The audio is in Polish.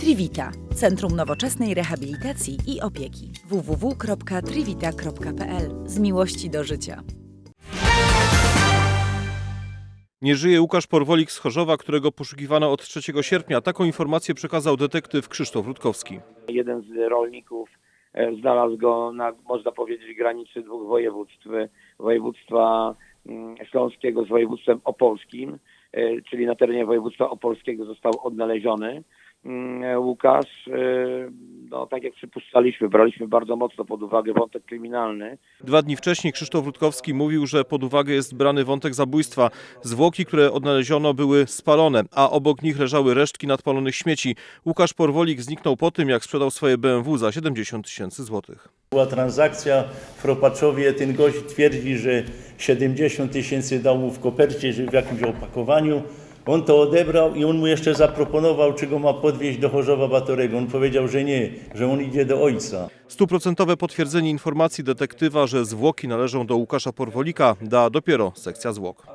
Trivita Centrum Nowoczesnej Rehabilitacji i Opieki www.trivita.pl Z miłości do życia. Nie żyje Łukasz Porwolik z Chorzowa, którego poszukiwano od 3 sierpnia. Taką informację przekazał detektyw Krzysztof Rutkowski. Jeden z rolników e, znalazł go na, można powiedzieć, granicy dwóch województw, województwa mm, śląskiego z województwem opolskim, e, czyli na terenie województwa opolskiego został odnaleziony. Mm, Łukasz, e, no tak jak przypuszczaliśmy, braliśmy bardzo mocno pod uwagę wątek kryminalny. Dwa dni wcześniej Krzysztof Rutkowski mówił, że pod uwagę jest brany wątek zabójstwa. Zwłoki, które odnaleziono, były spalone, a obok nich leżały resztki nadpalonych śmieci. Łukasz Porwolik zniknął po tym, jak sprzedał swoje BMW za 70 tysięcy złotych. Była transakcja w Kropaczowie, ten gość twierdzi, że 70 tysięcy dał mu w kopercie, że w jakimś opakowaniu. On to odebrał i on mu jeszcze zaproponował, czy go ma podwieźć do Chorzowa Batorego. On powiedział, że nie, że on idzie do ojca. Stuprocentowe potwierdzenie informacji detektywa, że zwłoki należą do Łukasza Porwolika, da dopiero sekcja zwłok.